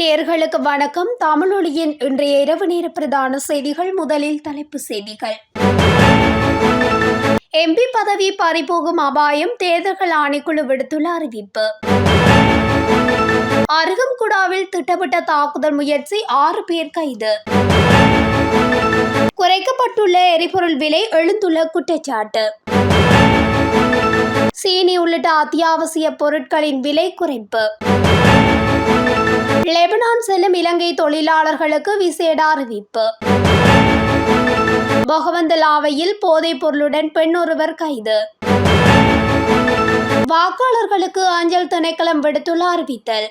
நேர்களுக்கு வணக்கம். தமிழொலியின் இன்றைய இரவு நேர பிரதான செய்திகள் முதலில் தலைப்பு செய்திகள். எம்பி பதவி பறிபோகும் அபாயம் தேர்தல்கள் ஆணைக்குழு விடுத்துள்ள அறிவிப்பு. அருகம்குடாவில் திட்டமிட்ட தாக்குதல் முயற்சி ஆறு பேர் கைது. குறைக்கப்பட்டுள்ள எரிபொருள் விலை எழுந்துள்ள குற்றச்சாட்டு. சீனி உள்ளிட்ட அத்தியாவசிய பொருட்களின் விலை குறைப்பு. லெபனான் செல்லும் இலங்கை தொழிலாளர்களுக்கு விசேட அறிவிப்பு. பொகவந்தலாவையில் போதைப் பொருளுடன் பெண் ஒருவர் கைது. வாக்காளர்களுக்கு அஞ்சல் திணைக்களம் விடுத்துள்ள அறிவித்தல்.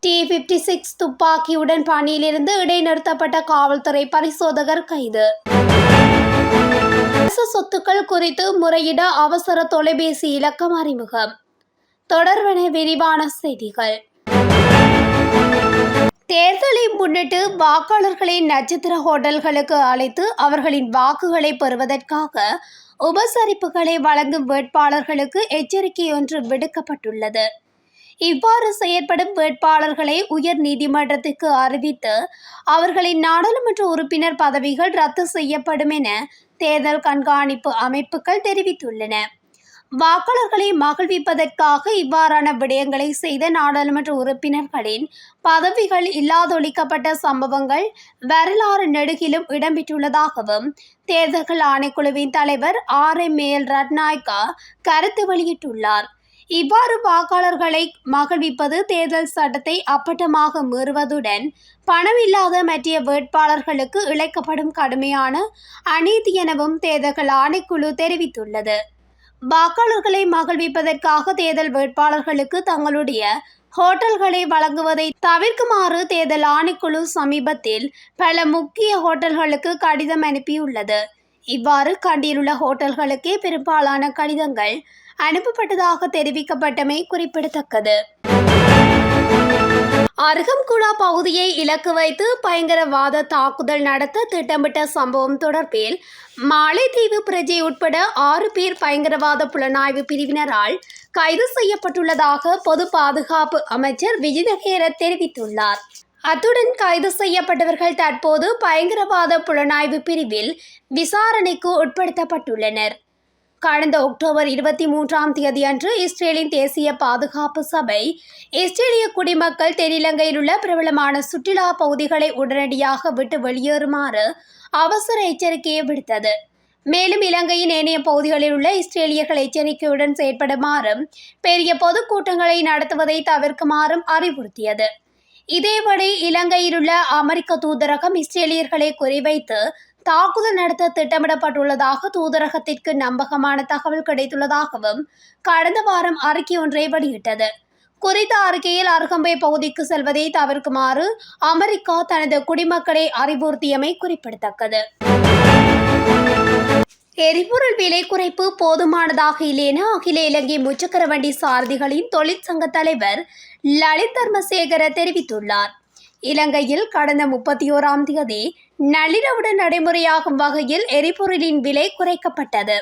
டி பிப்டி சிக்ஸ் துப்பாக்கியுடன் பணியிலிருந்து இடைநிறுத்தப்பட்ட காவல்துறை பரிசோதகர் கைது. அரசு சொத்துக்கள் குறித்து முறையிட அவசர தொலைபேசி இலக்கம் அறிமுகம். தொடர்பென விரிவான செய்திகள். தேர்தலை முன்னிட்டு வாக்காளர்களை நட்சத்திர ஹோட்டல்களுக்கு அழைத்து அவர்களின் வாக்குகளை பெறுவதற்காக உபசரிப்புகளை வழங்கும் வேட்பாளர்களுக்கு எச்சரிக்கை ஒன்று விடுக்கப்பட்டுள்ளது. இவ்வாறு செயற்படும் வேட்பாளர்களை உயர் நீதிமன்றத்துக்கு அறிவித்து அவர்களின் நாடாளுமன்ற உறுப்பினர் பதவிகள் ரத்து செய்யப்படும் என தேர்தல் கண்காணிப்பு அமைப்புகள் தெரிவித்துள்ளன. வாக்காளர்களை மகிழ்விப்பதற்காக இவ்வாறான விடயங்களை செய்த நாடாளுமன்ற உறுப்பினர்களின் பதவிகள் இல்லாதொழிக்கப்பட்ட சம்பவங்கள் வரலாறு நெடுகிலும் இடம்பெற்றுள்ளதாகவும் தேர்தல்கள் ஆணைக்குழுவின் தலைவர் ஆர். எம். மேல் ரட்நாயக்கா கருத்து வெளியிட்டுள்ளார். இவ்வாறு வாக்காளர்களை மகிழ்விப்பது தேர்தல் சட்டத்தை அப்பட்டமாக மீறுவதுடன் பணமில்லாத மற்ற வேட்பாளர்களுக்கு இழைக்கப்படும் கடுமையான அநீதி எனவும் தேர்தல்கள் ஆணைக்குழு தெரிவித்துள்ளது. வாக்காளர்களை மகிழ்விப்பதற்காக தேர்தல் வேட்பாளர்களுக்கு தங்களுடைய ஹோட்டல்களை வழங்குவதை தவிர்க்குமாறு தேர்தல் ஆணைக்குழு சமீபத்தில் பல முக்கிய ஹோட்டல்களுக்கு கடிதம் அனுப்பியுள்ளது. இவ்வாறு கண்டியிலுள்ள ஹோட்டல்களுக்கே பெரும்பாலான கடிதங்கள் அனுப்பப்பட்டதாக தெரிவிக்கப்பட்டமை குறிப்பிடத்தக்கது. அருகம்குடா பகுதியை இலக்கு வைத்து பயங்கரவாத தாக்குதல் நடத்த திட்டமிட்ட சம்பவம் தொடர்பில் மாலைத்தீவு பிரஜை உட்பட ஆறு பேர் பயங்கரவாத புலனாய்வு பிரிவினரால் கைது செய்யப்பட்டுள்ளதாக பொது பாதுகாப்பு அமைச்சர் விஜிதகேர தெரிவித்துள்ளார். அத்துடன் கைது செய்யப்பட்டவர்கள் தற்போது பயங்கரவாத புலனாய்வு பிரிவில் விசாரணைக்கு உட்படுத்தப்பட்டுள்ளனர். கடந்த அக்டோபர் இருபத்தி மூன்றாம் தேதி அன்று இஸ்ரேலின் தேசிய பாதுகாப்பு சபை இஸ்ரேலிய குடிமக்கள் தென்னிலங்கையில் உள்ள பிரபலமான சுற்றுலா பகுதிகளை உடனடியாக விட்டு வெளியேறுமாறு அவசர எச்சரிக்கையை விடுத்தது. மேலும் இலங்கையின் ஏனைய பகுதிகளில் உள்ள இஸ்ரேலியர்கள் எச்சரிக்கையுடன் செயற்படுமாறும் பெரிய பொதுக்கூட்டங்களை நடத்துவதை தவிர்க்குமாறும் அறிவுறுத்தியது. இதேபடி இலங்கையில் உள்ள அமெரிக்க தூதரகம் இஸ்ரேலியர்களை குறிவைத்து தாக்குதல் நடத்த திட்டமிடப்பட்டுள்ளதாக தூதரகத்திற்கு நம்பகமான தகவல் கிடைத்துள்ளதாகவும் கடந்த வாரம் அறிக்கை ஒன்றை வெளியிட்டது. குறித்த அறிக்கையில் அருகம்பை பகுதிக்கு செல்வதை தவிர்க்குமாறு அமெரிக்கா தனது குடிமக்களை அறிவுறுத்தியமை குறிப்பிடத்தக்கது. எரிபொருள் விலை குறைப்பு போதுமானதாக இல்லையென அகில இலங்கை முச்சக்கர வண்டி சாரதிகளின் தொழிற்சங்க தலைவர் லலித் தர்மசேகர தெரிவித்துள்ளார். இலங்கையில் கடந்த முப்பத்தி ஓராம் தேதி நள்ளிரவுடன் நடைமுறையாகும் வகையில் எரிபொருளின் விலை குறைக்கப்பட்டது.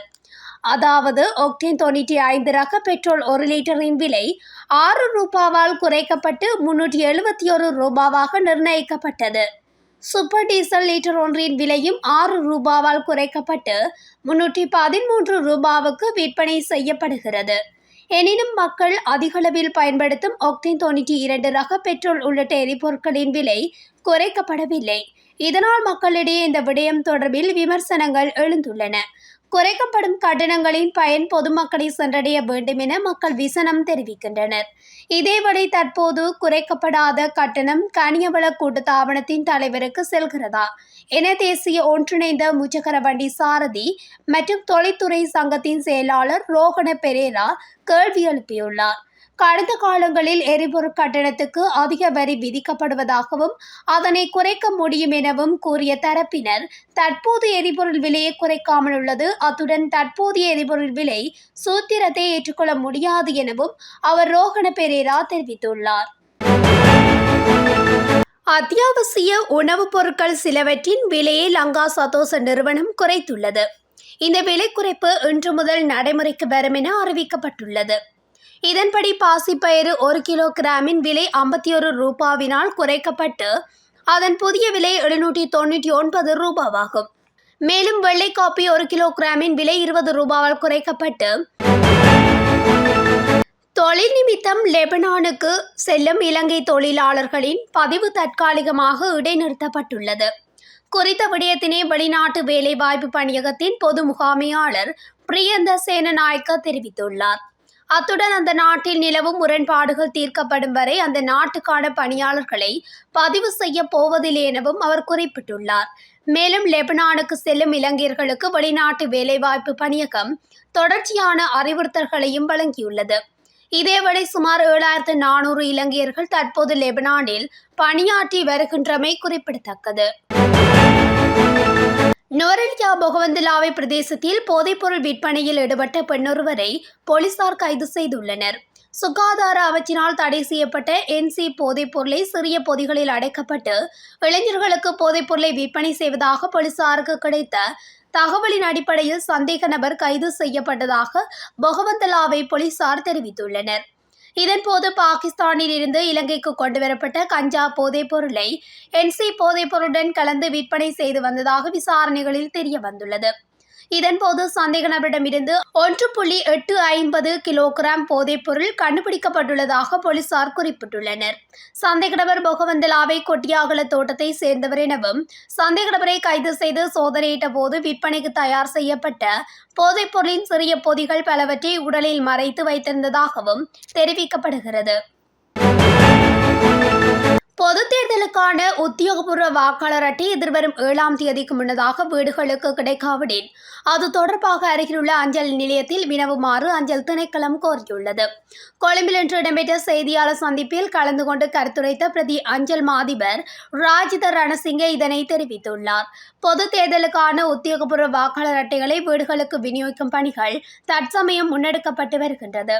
அதாவது ஒக்டேன் தொண்ணூற்றி ஐந்து ரக பெட்ரோல் ஒரு லிட்டரின் விலை ஆறு ரூபாவால் குறைக்கப்பட்டு முன்னூற்றி எழுபத்தி ஒரு ரூபாவாக நிர்ணயிக்கப்பட்டது. சூப்பர் டீசல் லிட்டர் ஒன்றின் விலையும் ஆறு ரூபாவால் குறைக்கப்பட்டு முன்னூற்றி பதிமூன்று ரூபாவுக்கு விற்பனை செய்யப்படுகிறது. எனினும் மக்கள் அதிகளவில் பயன்படுத்தும் ஒக்டேன் தொண்ணூற்றி இரண்டு ரக பெட்ரோல் உள்ளிட்ட எரிபொருட்களின் விலை குறைக்கப்படவில்லை. இதனால் மக்களிடையே இந்த விடயம் தொடர்பில் விமர்சனங்கள் எழுந்துள்ளன. குறைக்கப்படும் கட்டணங்களின் பயன் பொதுமக்களை சென்றடைய வேண்டும் என மக்கள் விசனம் தெரிவிக்கின்றனர். இதேவழி தற்போது குறைக்கப்படாத கட்டணம் கனியவள கூட்டுத்தாபனத்தின் தலைவருக்கு செல்கிறதா? என தேசிய ஒன்றிணைந்த முச்சக்கரவண்டி சாரதி மற்றும் தொழில்துறை சங்கத்தின் செயலாளர் ரோகண பெரேரா கேள்வி எழுப்பியுள்ளார். கடந்த காலங்களில் எரிபொருள் கட்டணத்துக்கு அதிக வரி விதிக்கப்படுவதாகவும் அதனை குறைக்க முடியும் எனவும் கூறிய தரப்பினர் தற்போது எரிபொருள் விலையை குறைக்காமல் உள்ளது. அத்துடன் தற்போதைய எரிபொருள் விலை சூத்திரத்தை ஏற்றுக்கொள்ள முடியாது எனவும் அவர் ரோகண பெரேரா தெரிவித்துள்ளார். அத்தியாவசிய உணவுப் பொருட்கள் சிலவற்றின் விலையை லங்கா சதோச நிறுவனம் குறைத்துள்ளது. இந்த விலை குறைப்பு இன்று முதல் நடைமுறைக்கு வரும் என அறிவிக்கப்பட்டுள்ளது. இதன்படி பாசிப்பயிறு ஒரு கிலோ கிராமின் விலை ஐம்பத்தி ஒரு ரூபாவினால் குறைக்கப்பட்டு அதன் புதிய விலை எழுநூற்றி தொண்ணூற்றி ஒன்பது ரூபாவாகும். மேலும் வெள்ளை காப்பி ஒரு கிலோகிராமின் விலை இருபது ரூபாவால் குறைக்கப்பட்டு தொழில் நிமித்தம் லெபனானுக்கு செல்லும் இலங்கை தொழிலாளர்களின் பதிவு தற்காலிகமாக இடைநிறுத்தப்பட்டுள்ளது. குறித்த விடயத்தினை வெளிநாட்டு வேலைவாய்ப்பு பணியகத்தின் பொது முகாமையாளர் பிரியந்த சேனநாயக்க தெரிவித்துள்ளார். அத்துடன் அந்த நாட்டில் நிலவும் முரண்பாடுகள் தீர்க்கப்படும் வரை அந்த நாட்டுக்கான பணியாளர்களை பதிவு செய்ய போவதில்லை எனவும் அவர் குறிப்பிட்டுள்ளார். மேலும் லெபனானுக்கு செல்லும் இளைஞர்களுக்கு வெளிநாட்டு வேலைவாய்ப்பு பணியகம் தொடர்ச்சியான அறிவுறுத்தல்களையும் வழங்கியுள்ளது. இதேவேளை சுமார் ஏழாயிரத்து நானூறு இலங்கையர்கள் தற்போது லெபனானில் பணியாற்றி வருகின்றமை குறிப்பிடத்தக்கது. நோரெலியா பொகவந்தலாவை பிரதேசத்தில் போதைப்பொருள் விற்பனையில் ஈடுபட்ட பெண்ணொருவரை போலீசார் கைது செய்துள்ளனர். சுகாதார அமைச்சினால் தடை செய்யப்பட்ட என்சி போதைப் பொருளை சிறிய பொதிகளில் அடைக்கப்பட்டு இளைஞர்களுக்கு போதைப் பொருளை விற்பனை செய்வதாக போலீசாருக்கு கிடைத்த தகவலின் அடிப்படையில் சந்தேக நபர் கைது செய்யப்பட்டதாக பொகவந்தலாவை போலீசார் தெரிவித்துள்ளனர். இதன்போது பாகிஸ்தானில் இருந்து இலங்கைக்கு கொண்டுவரப்பட்ட கஞ்சா போதைப் பொருளை என்சி போதைப் பொருளுடன் கலந்து விற்பனை செய்து வந்ததாக விசாரணைகளில் தெரிய வந்துள்ளது இதன்போது சந்தேக நபரிடமிருந்து ஒன்று புள்ளி எட்டு ஐம்பது கிலோகிராம் போதைப் பொருள் கண்டுபிடிக்கப்பட்டுள்ளதாக போலீசார் குறிப்பிட்டுள்ளனர். சந்தேக நபர் பொகவந்தலாவை கொட்டியாகல தோட்டத்தை சேர்ந்தவர் எனவும் சந்தேக நபரை கைது செய்து சோதனையிட்ட போது விற்பனைக்கு தயார் செய்யப்பட்ட போதைப் பொருளின் சிறிய பொதிகள் பலவற்றை உடலில் மறைத்து வைத்திருந்ததாகவும் தெரிவிக்கப்படுகிறது. பொது தேர்தலுக்கான உத்தியோகபூர்வ வாக்காளர் அட்டை எதிர்வரும் ஏழாம் தேதிக்கு முன்னதாக வீடுகளுக்கு கிடைக்காவிடின். அது தொடர்பாக அருகிலுள்ள அஞ்சல் நிலையத்தில் வினவுமாறு அஞ்சல் திணைக்களம் கோரியுள்ளது. கொழும்பில் இன்று இடம்பெற்ற செய்தியாளர் சந்திப்பில் கலந்து கொண்டு கருத்துரைத்த பிரதி அஞ்சல் மாதிபர் ராஜித ரணசிங்கே இதனை தெரிவித்துள்ளார். பொது தேர்தலுக்கான உத்தியோகபூர்வ வாக்காளர் அட்டைகளை வீடுகளுக்கு விநியோகிக்கும் பணிகள் தற்சமயம் முன்னெடுக்கப்பட்டு வருகின்றது.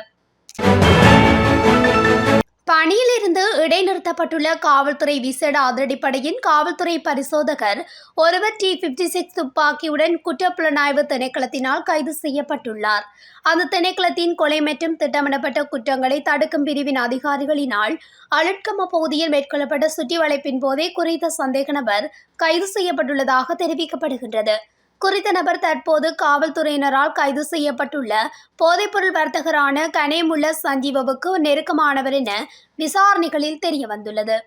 பணியிலிருந்து இடைநிறுத்தப்பட்டுள்ள காவல்துறை விசேட அதிரடிப்படையின் காவல்துறை பரிசோதகர் ஒருவர் டி பிப்டி சிக்ஸ் துப்பாக்கியுடன் குற்றப்புலனாய்வு திணைக்களத்தினால் கைது செய்யப்பட்டுள்ளார். அந்த திணைக்களத்தின் கொலை மற்றும் திட்டமிடப்பட்ட குற்றங்களை தடுக்கும் பிரிவின் அதிகாரிகளினால் அழுட்கம பகுதியில் மேற்கொள்ளப்பட்ட சுற்றி வளைப்பின் போதே குறித்த சந்தேக நபர் கைது செய்யப்பட்டுள்ளதாக தெரிவிக்கப்படுகின்றது. குறித்த நபர் தற்போது காவல்துறையினரால் கைது செய்யப்பட்டுள்ள போதைப்பொருள் வர்த்தகரான கனேமுல்ல சஞ்சீவவுக்கு நெருக்கமானவர் என விசாரணைகளில் தெரிய வந்துள்ளது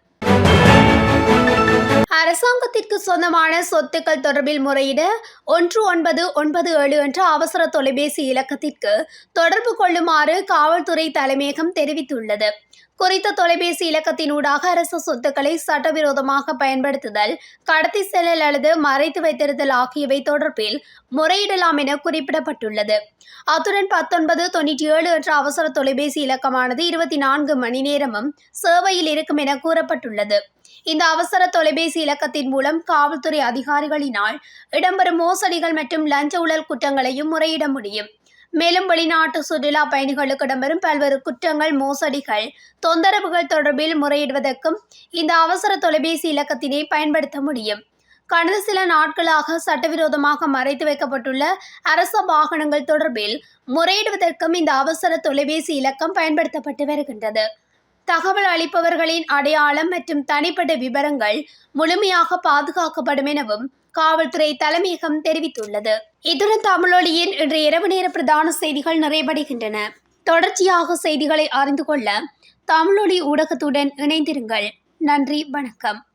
அரசாங்கத்திற்கு சொந்தமான சொத்துக்கள் தொடர்பில் முறையிட ஒன்று ஒன்பது ஒன்பது ஏழு என்ற அவசர தொலைபேசி இலக்கத்திற்கு தொடர்பு கொள்ளுமாறு காவல்துறை தலைமையகம் தெரிவித்துள்ளது. குறித்த தொலைபேசி இலக்கத்தினூடாக அரசு சொத்துக்களை சட்டவிரோதமாக பயன்படுத்துதல் கடத்தி செல்லல் அல்லது மறைத்து வைத்திருத்தல் ஆகியவை தொடர்பில் முறையிடலாம் என குறிப்பிடப்பட்டுள்ளது. அத்துடன் பத்தொன்பது தொண்ணூற்றி ஏழு என்ற அவசர தொலைபேசி இலக்கமானது இருபத்தி நான்கு மணி நேரமும் சேவையில் இருக்கும் என கூறப்பட்டுள்ளது. இந்த அவசர தொலைபேசி இலக்கத்தின் மூலம் காவல்துறை அதிகாரிகளினால் இடம்பெறும் மோசடிகள் மற்றும் லஞ்ச ஊழல் குற்றங்களையும் முறையிட முடியும். மேலும் வெளிநாட்டு சுற்றுலா பயணிகளுக்கு இடம்பெறும் பல்வேறு குற்றங்கள் மோசடிகள் தொந்தரவுகள் தொடர்பில் முறையிடுவதற்கும் இந்த அவசர தொலைபேசி இலக்கத்தினை பயன்படுத்த முடியும். கடந்த சில நாட்களாக சட்டவிரோதமாக மறைத்து வைக்கப்பட்டுள்ள அரச வாகனங்கள் தொடர்பில் முறையிடுவதற்கும் இந்த அவசர தொலைபேசி இலக்கம் பயன்படுத்தப்பட்டு வருகின்றது. தகவல் அளிப்பவர்களின் அடையாளம் மற்றும் தனிப்பட்ட விவரங்கள் முழுமையாக பாதுகாக்கப்படும் எனவும் காவல்துறை தலைமையகம் தெரிவித்துள்ளது. இத்துடன் தமிழொலியின் இன்று இரவு நேர பிரதான செய்திகள் நிறைவடைகின்றன. தொடர்ச்சியாக செய்திகளை அறிந்து கொள்ள தமிழொலி ஊடகத்துடன் இணைந்திருங்கள். நன்றி வணக்கம்.